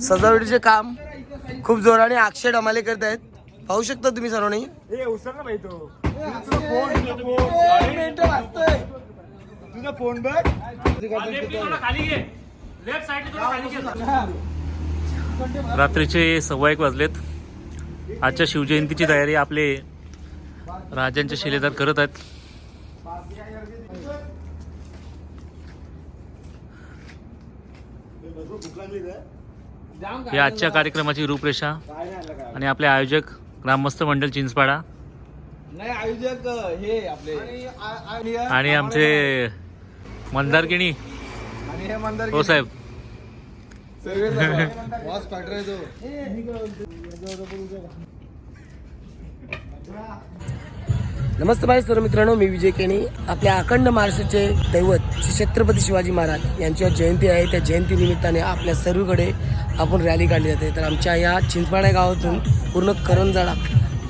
सजावटीचे काम खूप जोराने अक्षय डमाले करत आहेत. पाहू शकता तुम्ही सर्वांनी. तुझा फोन बघ रात्रीचे सव्वा एक वाजलेत. आजच्या शिवजयंतीची तयारी आपले राजांचे शिलेदार करत आहेत. ही आजच्या कार्यक्रमाची रूपरेषा आणि आपले आयोजक ग्रामस्थ मंडळ चिंचपाडा. नाही आयोजक हे आपले. आणि आमचे मंदारगिणी आणि हे हो साहेब. नमस्ते भाई सर्व मित्रांनो मी विजय केणी. आपल्या अखंड महाराष्ट्राचे दैवत श्री छत्रपती शिवाजी महाराज यांची जयंती आहे. त्या जयंती निमित्ताने आपल्या सर्वकडे आपण रॅली काढली जाते. तर आमच्या या चिंचपाडा गावातून पूर्ण करंजाडा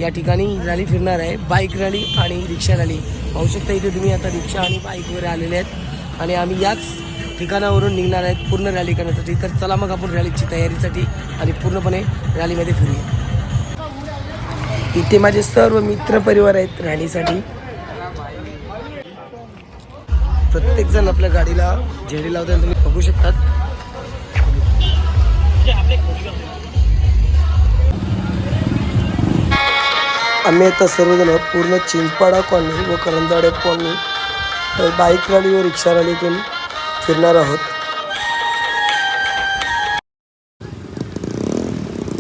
या ठिकाणी रॅली फिरणार आहे. बाईक रॅली आणि रिक्षा रॅली पाहू शकता इथे तुम्ही आता रिक्षा आणि बाईक वगैरे आलेले आहेत. आणि आम्ही याच ठिकाणावरून निघणार आहेत पूर्ण रॅली करण्यासाठी. तर चला मग आपण रॅलीची तयारीसाठी आणि पूर्णपणे रॅलीमध्ये फिरूया. इथे माझे सर्व मित्र परिवार आहेत राहण्यासाठी. प्रत्येक जण आपल्या गाडीला झेडी लावताना तुम्ही बघू शकतात. आम्ही आता सर्वजण पूर्ण चिंचपाडा कॉलनी व करंजाडे कॉलनी. बाईक रॅली व रिक्षा रॅलीतून फिरणार आहोत.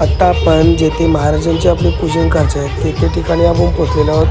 आत्ता आपण जेथे महाराजांचे आपले पूजन करायचे आहे तेथे ठिकाणी आपण पोचलेलो आहोत.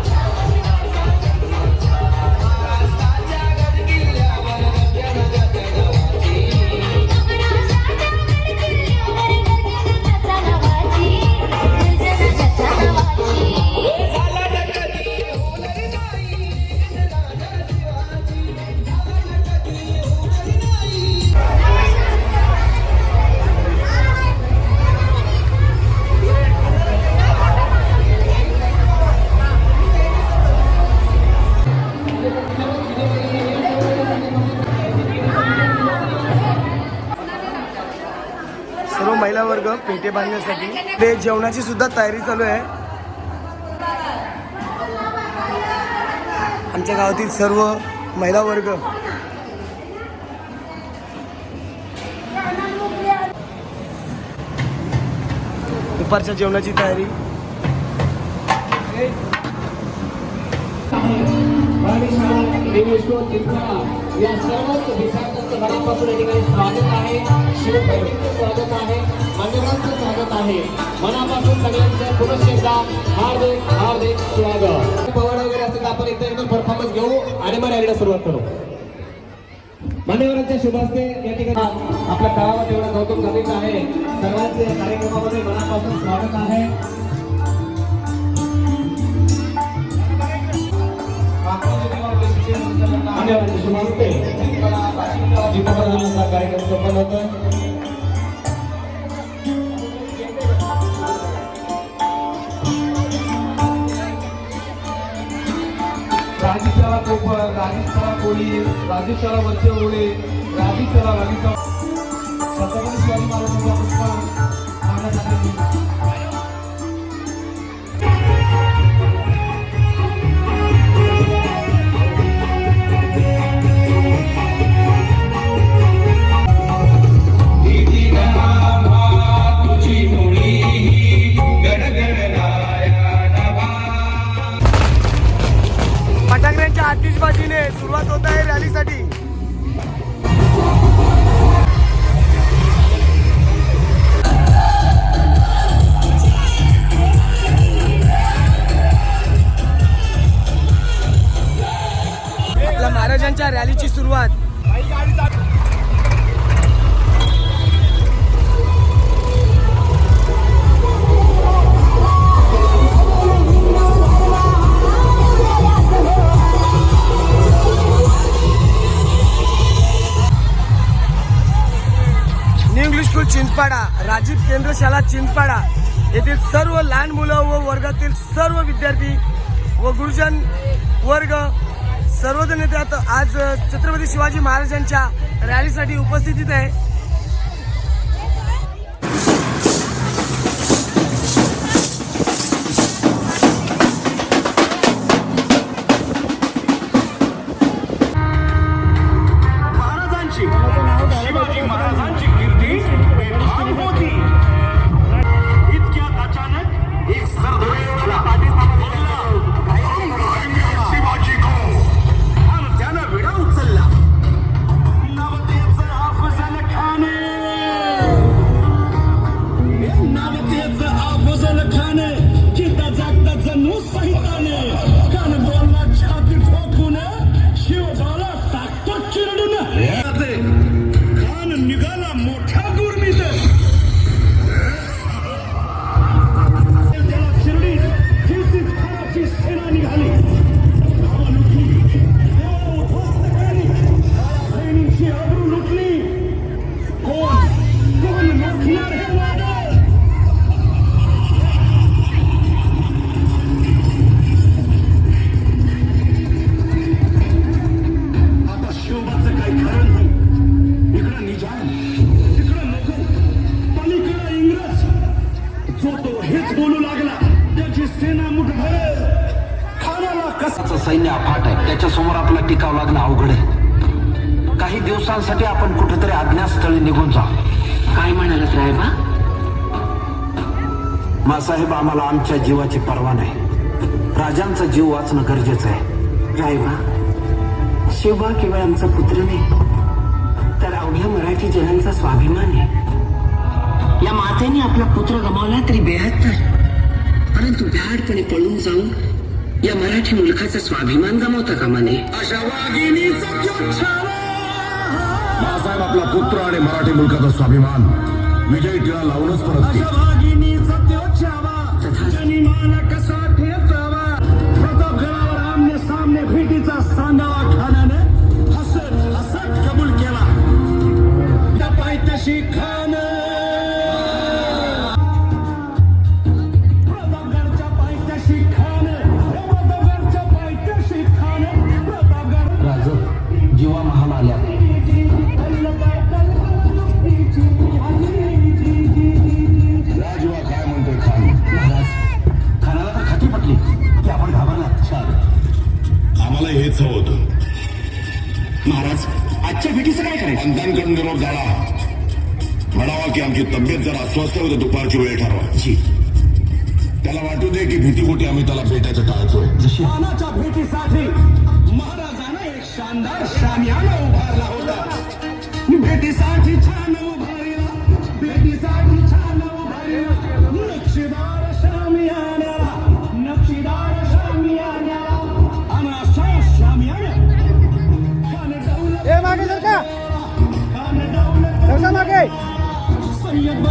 महिला पेटे बांधण्यासाठी. ते जेवणाची सुद्धा तयारी चालू आहे. आमच्या गावातील सर्व महिला वर्ग. दुपारच्या जेवणाची तयारी. या सर्वच विद्यार्थ्यांचं मनापासून या ठिकाणी स्वागत आहे. शिवभक्तीचं स्वागत आहे. मान्यवरांचं स्वागत आहे. मनापासून सगळ्यांचं पुनश्च एकदा हार्दिक हार्दिक स्वागत. पवाड वगैरे असेल तर आपण एकदा एकदम परफॉर्मन्स घेऊ आणि मग रॅलीला सुरुवात करू. मान्यवरांच्या शुभास्ते या ठिकाणी आपल्या गावात एवढं कौतुक कमीच आहे. सर्वांचे कार्यक्रमामध्ये मनापासून स्वागत आहे. मान्यवरांच्या शुभ हस्ते दीपप्रदानाचा कार्यक्रम संपन्न राजेशाला कोपर राजेशाला कोळी राजेशाला वरचे ओळे राजेशाला राजेशाला छत्रपती शिवाजी महाराजांचा पुष्पा मागण्यासाठी चिंचपाडा राजीव केंद्रशाला चिंचपाडा येथील सर्व लहान मुलं व वर्गातील सर्व विद्यार्थी व गुरुजन वर्ग सर्वजण येथे आज छत्रपती शिवाजी महाराजांच्या रॅलीसाठी उपस्थित आहे. निघून जा. काय म्हणालात रायबा? मासाहेब आम्हाला आमच्या जीवाची पर्वा नाही. राजांचा जीव वाचणं गरजेचं आहे. रायबा शिवबा केवळ आमचा पुत्र नाही तर अवघ्या मराठी जनांचा स्वाभिमान आहे. या मातेने आपला पुत्र गमावला तरी बेहत्तर. परंतु भ्याडपणे पळून जाऊन या मराठी मुलखाचा स्वाभिमान गमावता कामा नये. साहेब आपला पुत्र आणि मराठी मुलकाचा स्वाभिमान. विजय टिळा लावूनच परत अशा कसा प्रतापगडावर आमने सामने भेटीचा सांगावा खानाने. हसत हसत कबूल केला. त्या पायथ्याशी की आपण घाबरला आम्हाला हेच हवं होतं. महाराज आजच्या भेटीचं काय करायचं? अंतांकडून निरोप झाला. म्हणावा की आमची तब्येत जर अस्वस्थ होते दुपारची वेळ ठरवा. जी. त्याला वाटू दे की भीतीपोटी आम्ही त्याला भेटायचं टाळतोय. जशी खानाच्या भेटीसाठी महाराजांना एक शानदार शामियाना उभारला होता. भेटीसाठी छान उभारला. भेटीसाठी छान उभारला. नक्षीदार सय्यद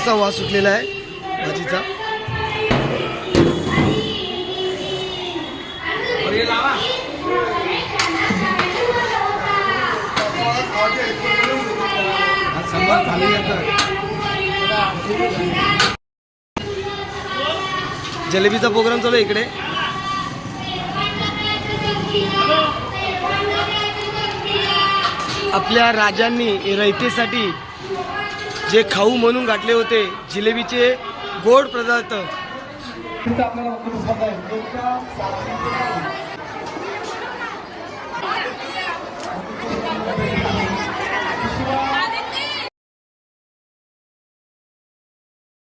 असा वास सुटलेला आहे भाजीचा जलेबीचा प्रोग्राम चालू आहे इकडे. आपल्या राजांनी रयतेसाठी जे खाऊ म्हणून गाठले होते जिलेबीचे गोड पदार्थ.